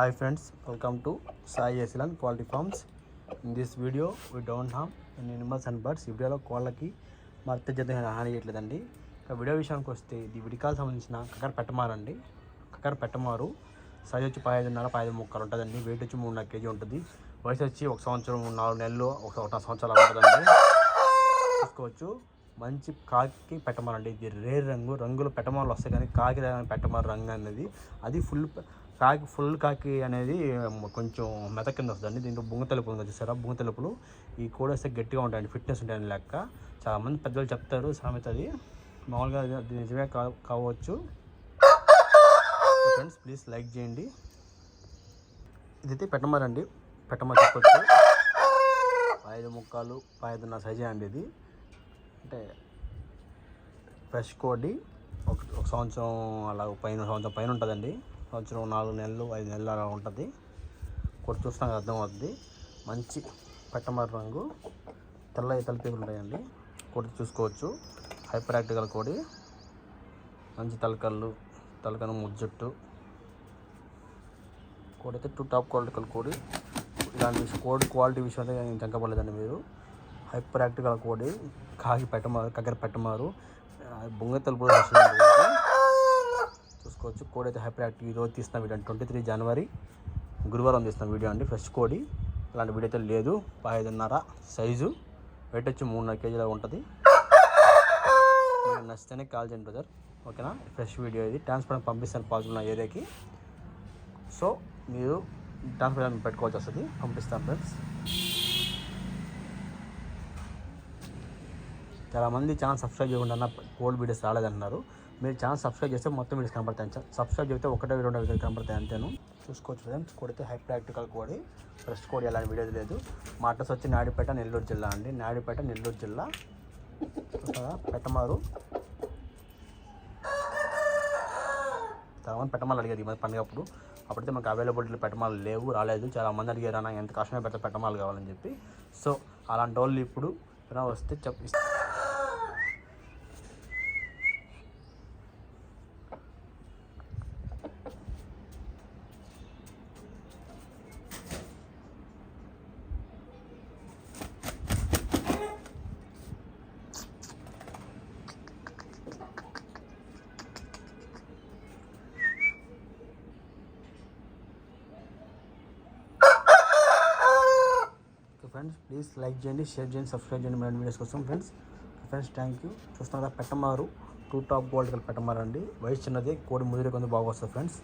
Hi friends, welcome to Sai Asilan Quality Farms. In this video, we don't harm any animals and birds. ఈ వీడియోలో కోళ్ళకి మరత జత హాని చేయట్లేదండి. ఇక వీడియో విషయానికి వస్తే ఇది విడికాలు సంబంధించిన కక్కర పెట్టమారండి కక్కర పెట్టమారు సైజ్ వచ్చి పదహైదున్నర పదహైదు ముక్కలు ఉంటుందండి. వెయిట్ వచ్చి మూడున్నర కేజీ ఉంటుంది. వయసు వచ్చి ఒక సంవత్సరం నాలుగు నెలలు ఒక ఒకటి సంవత్సరాలు ఉంటుందండి. చూసుకోవచ్చు. మంచి కాకి పెట్టమారండి. ఇది రేర్ రంగు రంగులు పెట్టమాలు వస్తాయి కానీ కాకి పెట్టమారు రంగు అనేది అది ఫుల్ కాకి ఫుల్ కాకి అనేది కొంచెం మెత కింద వస్తుందండి. దీంట్లో బుంగ తలుపులు ఉంది చూసారా? బుంగ తలుపులు. ఈ కోడి వస్తే గట్టిగా ఉంటాయండి. ఫిట్నెస్ ఉంటాయని లెక్క. చాలామంది పెద్దలు చెప్తారు సామెత అది. మామూలుగా నిజమే కావచ్చు. ఫ్రెండ్స్ ప్లీజ్ లైక్ చేయండి. ఇదైతే పెట్టమారండి పెట్టమ చెప్పచ్చు. ఐదు ముక్కలు ఐదున్నర సైజే అండి ఇది. అంటే ఫ్రెష్ కోడి ఒక ఒక సంవత్సరం అలా పైన సంవత్సరం పైన ఉంటుందండి. సంవత్సరం నాలుగు నెలలు ఐదు నెలలు అలా ఉంటుంది. కొట్టి చూసినాక అర్థమవుతుంది మంచి పెట్టమర రంగు తెల్ల తలపీలు ఉంటాయండి. కొట్టి చూసుకోవచ్చు. హైపర్ యాక్టికల్ కోడి మంచి తలకళ్ళు తలకను ముజ్జుట్టు. కోడి అయితే టూ టాప్ క్వాలిటీ కోడి. ఇలాంటి కోడి క్వాలిటీ విషయం అయితే నేను చెంకపడలేదండి మీరు. హైపర్ యాక్టికల్ కోడి కాకి పెట్టమారు కగ్గర పెట్టమారు బొంగ తలుపు చూసుకోవచ్చు కోడి అయితే హైపర్ యాక్టివ్ ఈరోజు తీసిన వీడియో. ట్వంటీ త్రీ జనవరి గురువారం తీసిన వీడియో అండి. ఫ్రెష్ కోడి అలాంటి వీడియో అయితే లేదు. పదహైదున్నర సైజు వెయిట్ వచ్చి మూడున్నర కేజీలో ఉంటుంది. నచ్చితేనే కాల్ చేయండి బ్రదర్ ఓకేనా ఫ్రెష్ వీడియో ఇది. ట్రాన్స్పరెంట్ పంపిస్తాను పాజిబుల్ ఉన్న ఏరియాకి. సో మీరు ట్రాన్స్పరెంట్ పెట్టుకోవాల్సి వస్తుంది. పంపిస్తాను ఫ్రెండ్స్ చాలామంది ఛానల్ సబ్స్క్రైబ్ చేయకుండా అన్న కోల్డ్ వీడియోస్ రాలేదన్నారు మీరు ఛానల్ సబ్స్క్రైబ్ చేస్తే మొత్తం వీడియోస్ కనపడతాయి సబ్స్క్రైబ్ చేస్తే ఒకటే రెండు వీడియోస్ కనపడతాయి అంతేను. చూసుకోవచ్చు ఫ్రెండ్స్ కొడితే హై ప్రాక్టికల్ కోడి ఫ్రెష్ కోడి ఎలాంటి వీడియోస్ లేదు. మా అడ్రస్ వచ్చి నాయుడుపేట నెల్లూరు జిల్లా అండి. నాయుడుపేట నెల్లూరు జిల్లా. పెట్టమారు తర్వాత పెట్టమాలు అడిగారు ఈ మధ్య పండుగ అప్పుడు. అప్పుడైతే మాకు అవైలబిలిటీ పెట్టమాలు లేవు రాలేదు. చాలా మంది అడిగారు అన్న ఎంత కష్టమే పెద్ద పెట్టమాలు కావాలని చెప్పి. సో అలాంటి వాళ్ళు ఇప్పుడు వస్తే చెప్ ఫ్రెండ్స్ ప్లీజ్ లైక్ చేయండి షేర్ చేయండి సబ్స్క్రైబ్ చేయండి మరిన్ని వీడియోస్ కోసం ఫ్రెండ్స్. ఫ్రెండ్స్ థ్యాంక్ యూ చూస్తున్నారు కదా పెట్టమారు. టూ టాప్ గోల్డ్ పెట్టమారు అండి వయసు చిన్నది కోడి ముదిరి కొంత బాగా వస్తుంది ఫ్రెండ్స్.